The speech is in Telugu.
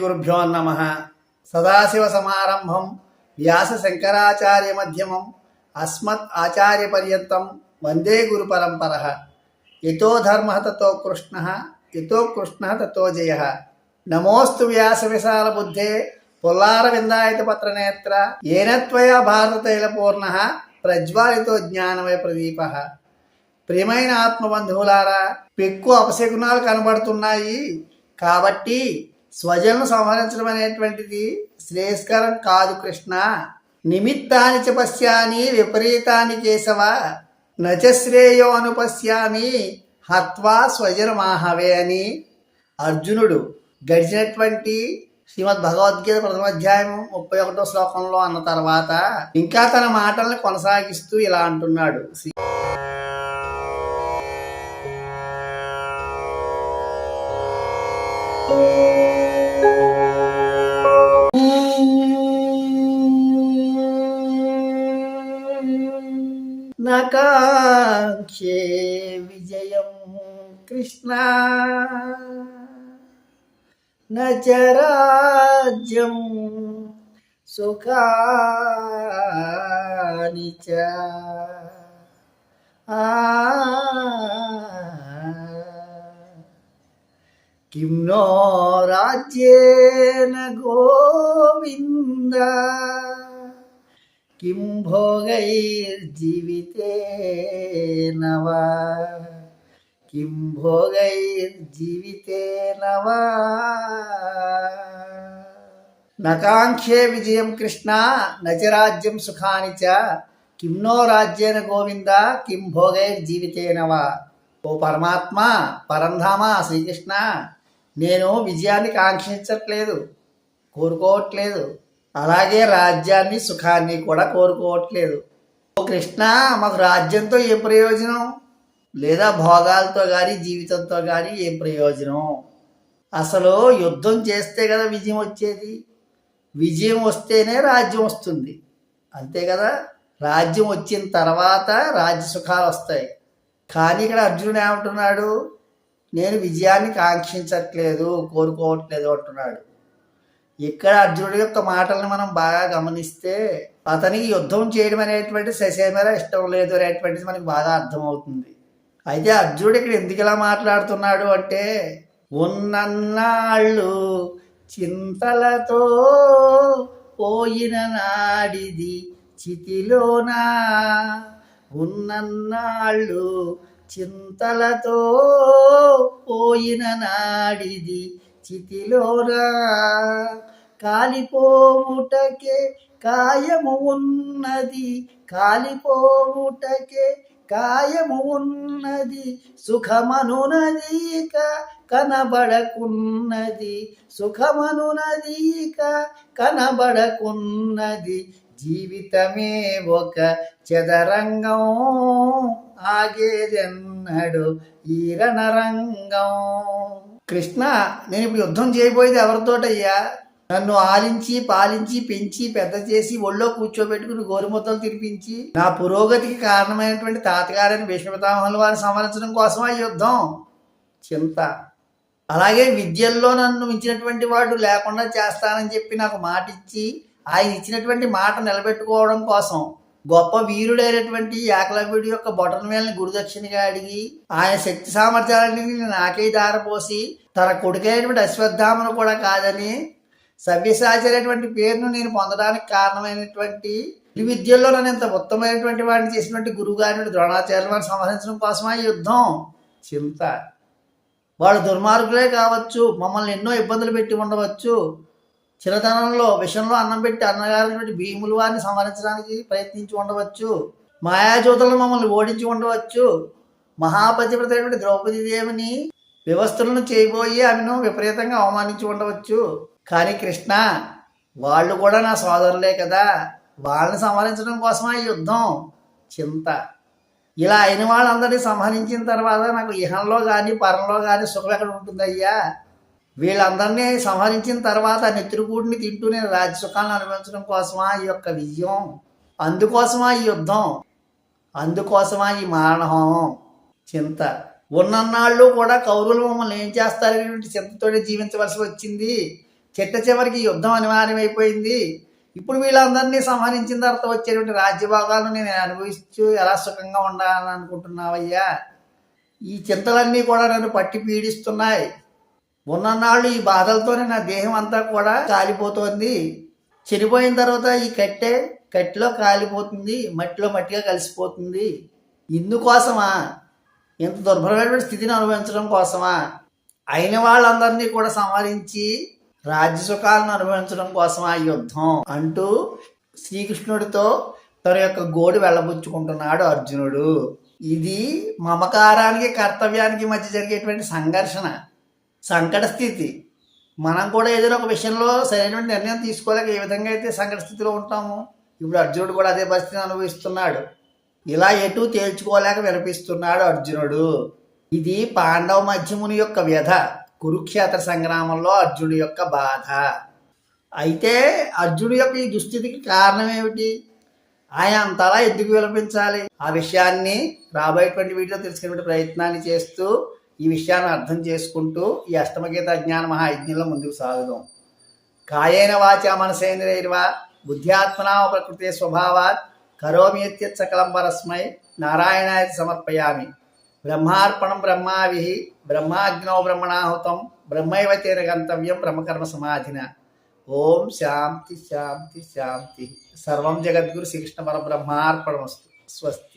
గురుభ్యో నమ సదాశివ సమారంభం వ్యాస శంకరాచార్య మధ్యమం అస్మత్ ఆచార్య పర్యంతం వందే గురు పరంపర ఎతో ధర్మ తతో కృష్ణ ఎతో కృష్ణ తతో జయ నమోస్తు వ్యాస విశాల బుద్ధే పుల్లార విందాయత పత్రనేత్ర ఏనత్వయా భారతైల పూర్ణ ప్రజ్వాలితో జ్ఞానమయ ప్రదీప ప్రియమైన ఆత్మబంధువులారా పెక్కు అపశకునాలు కనబడుతున్నాయి కాబట్టి స్వజలను సంహరించడం అనేటువంటిది శ్రేయస్కరం కాదు కృష్ణ. నిమిత్తాని చ పశ్యామి విపరీతాన్ని కేశవ నచశ్రేయో అనుపశ్యామి హత్వా స్వజనమాహవే అని. అర్జునుడు గడిచినటువంటి శ్రీమద్ భగవద్గీత ప్రథమ అధ్యాయం ముప్పై ఒకటో శ్లోకంలో అన్న తర్వాత ఇంకా తన మాటల్ని కొనసాగిస్తూ ఇలా అంటున్నాడు. నకాంక్షే విజయం కృష్ణ నచరాజ్యం సుఖాని చ ఆ किं नो राज्येन गोविन्द किं भोगैर्जीवितेन वा किं भोगैर्जीवितेन वा నకాంక్షే విజయం కృష్ణ నచరాజ్యం సుఖాని చ కిం నో రాజ్యేన గోవింద కిం భోగైర్ జీవితేన వా ఓ పరమాత్మ పరంధామ శ్రీకృష్ణ నేను విజయాన్ని కాంక్షించట్లేదు కోరుకోవట్లేదు అలాగే రాజ్యాన్ని సుఖాన్ని కూడా కోరుకోవట్లేదు. ఓ కృష్ణ మాకు రాజ్యంతో ఏ ప్రయోజనం? లేదా భోగాలతో కానీ జీవితంతో కానీ ఏం ప్రయోజనం? అసలు యుద్ధం చేస్తే కదా విజయం వచ్చేది. విజయం వస్తేనే రాజ్యం వస్తుంది. అంతే కదా? రాజ్యం వచ్చిన తర్వాత రాజ్య సుఖాలు వస్తాయి. కానీ ఇక్కడ అర్జునుడు ఏమంటున్నాడు? నేను విజయాన్ని కాంక్షించట్లేదు కోరుకోవట్లేదు అంటున్నాడు. ఇక్కడ అర్జునుడి యొక్క మాటలను మనం బాగా గమనిస్తే అతనికి యుద్ధం చేయడం అనేటువంటి ససేమేర ఇష్టం లేదు అనేటువంటిది మనకి బాగా అర్థమవుతుంది. అయితే అర్జునుడు ఇక్కడ ఎందుకు ఇలా మాట్లాడుతున్నాడు అంటే ఉన్నన్నాళ్ళు చింతలతో పోయిన నాడిది చితిలోనా? ఉన్నన్నాళ్ళు చింతలతో పోయిన నాడిది చితిలోరా కాలిపోవుటకే కాయము ఉన్నది కాలిపోవుటకే కాయము ఉన్నది సుఖమనునదీక కనబడకున్నది సుఖమనునదీక కనబడకున్నది. జీవితమే ఒక చదరంగం ఆగేదెన్నడు ఈ రణరంగం. కృష్ణ నేను ఇప్పుడు యుద్ధం చేయబోయేది ఎవరితోటయ్యా? నన్ను ఆలించి పాలించి పెంచి పెద్ద చేసి ఒళ్ళో కూర్చోబెట్టుకుని గోరుముద్దలు తినిపించి నా పురోగతికి కారణమైనటువంటి తాతగారైన భీష్మపితామహుల వారిని సంహరించడం కోసమా యుద్ధం? చింత. అలాగే విద్యల్లో నన్ను మించినటువంటి వాడు లేకుండా చేస్తానని చెప్పి నాకు మాట ఇచ్చి ఆయన ఇచ్చినటువంటి మాట నిలబెట్టుకోవడం కోసం గొప్ప వీరుడైనటువంటి ఏకలవ్యుడి యొక్క బొటన వేలని గురుదక్షిణగా అడిగి ఆయన శక్తి సామర్థ్యాలన్నీ నాకే దారపోసి తన కొడుకైనటువంటి అశ్వత్థామను కూడా కాదని సవ్యసాచరైనటువంటి పేరును నేను పొందడానికి కారణమైనటువంటి ఈ విద్యల్లో నన్ను ఇంత ఉత్తమైనటువంటి వాడిని చేసినటువంటి గురువు గారిని ద్రోణాచార్యులు వారిని సంహరించడం కోసమా యుద్ధం? చింత. వాళ్ళు దుర్మార్గులే కావచ్చు మమ్మల్ని ఎన్నో ఇబ్బందులు పెట్టి ఉండవచ్చు చిన్నతనంలో విషంలో అన్నం పెట్టి అన్నగారినటువంటి భీములు వారిని సంహరించడానికి ప్రయత్నించి ఉండవచ్చు. మాయాజ్యోతులను మమ్మల్ని ఓడించి ఉండవచ్చు. మహాపతివ్రతైనటువంటి ద్రౌపది దేవిని వ్యవస్థలను చేయబోయి ఆమెను విపరీతంగా అవమానించి ఉండవచ్చు. కానీ కృష్ణ వాళ్ళు కూడా నా సోదరులే కదా. వాళ్ళని సంహరించడం కోసమా ఈ యుద్ధం? చింత. ఇలా అయిన వాళ్ళందరినీ సంహరించిన తర్వాత నాకు ఇహంలో కానీ పరంలో కానీ సుఖం ఎక్కడ ఉంటుందయ్యా? వీళ్ళందరినీ సంహరించిన తర్వాత నెత్తిరికూడిని తింటూ నేను రాజ్య అనుభవించడం కోసమా ఈ యొక్క విజయం? అందుకోసమా ఈ యుద్ధం? అందుకోసమా ఈ మారణహోమం? చింత. ఉన్నన్నాళ్ళు కూడా కౌరులు మమ్మల్ని ఏం చేస్తారనేటువంటి చింతతోనే జీవించవలసి వచ్చింది. చిట్ట చివరికి యుద్ధం అనివార్యమైపోయింది. ఇప్పుడు వీళ్ళందరినీ సంహరించిన తర్వాత వచ్చేటువంటి రాజ్యభాగాలను నేను అనుభవిస్తూ ఎలా సుఖంగా ఉండాలని అనుకుంటున్నావయ్యా? ఈ చింతలన్నీ కూడా నన్ను పట్టి పీడిస్తున్నాయి. ఉన్ననాళ్ళు ఈ బాధలతోనే నా దేహం అంతా కూడా కాలిపోతోంది. చనిపోయిన తర్వాత ఈ కట్టె కట్టిలో కాలిపోతుంది మట్టిలో మట్టిగా కలిసిపోతుంది. ఇందుకోసమా? ఇంత దుర్భరమైనటువంటి స్థితిని అనుభవించడం కోసమా? అయిన వాళ్ళందరినీ కూడా సంహరించి రాజ్య సుఖాలను అనుభవించడం కోసమా ఈ యుద్ధం? అంటూ శ్రీకృష్ణుడితో తన యొక్క గోడు వెళ్ళబుచ్చుకుంటున్నాడు అర్జునుడు. ఇది మమకారానికి కర్తవ్యానికి మధ్య జరిగేటువంటి సంఘర్షణ. సంకట స్థితి. మనం కూడా ఏదైనా ఒక విషయంలో సరైనటువంటి నిర్ణయం తీసుకోలేక ఏ విధంగా అయితే సంకట స్థితిలో ఉంటాము ఇప్పుడు అర్జునుడు కూడా అదే పరిస్థితిని అనుభవిస్తున్నాడు. ఇలా ఎటు తేల్చుకోలేక వినిపిస్తున్నాడు అర్జునుడు. ఇది పాండవ మధ్యముని యొక్క వ్యధ కురుక్షేత్ర సంగ్రామంలో అర్జునుడి యొక్క బాధ. అయితే అర్జునుడి యొక్క ఈ దుస్థితికి కారణం ఏమిటి? ఆయన అంతలా ఎందుకు విలపించాలి? ఆ విషయాన్ని రాబోయేటువంటి వీటిలో తెలుసుకునే ప్రయత్నాన్ని చేస్తూ ఈ విషయాన్ని అర్థం చేసుకుంటూ ఈ అష్టమగీత జ్ఞాన మహాయజ్ఞంలో ముందుకు సాగుదాం. కాయేన వాచ మనసేంద్రియర్వా బుద్ధ్యాత్మనా ప్రకృతి స్వభావాత్ కరోమిత్యత్ సకలం పరస్మై నారాయణాయ సమర్పయామి. బ్రహ్మార్పణం బ్రహ్మావిహి బ్రహ్మాగ్నో బ్రహ్మణాహుతం బ్రహ్మైవ తేన గంతవ్యం బ్రహ్మకర్మ సమాధిన. ఓం శాంతి శాంతి శాంతి. సర్వం జగద్గురు శ్రీకృష్ణ పరబ్రహ్మార్పణమస్తు. స్వస్తి.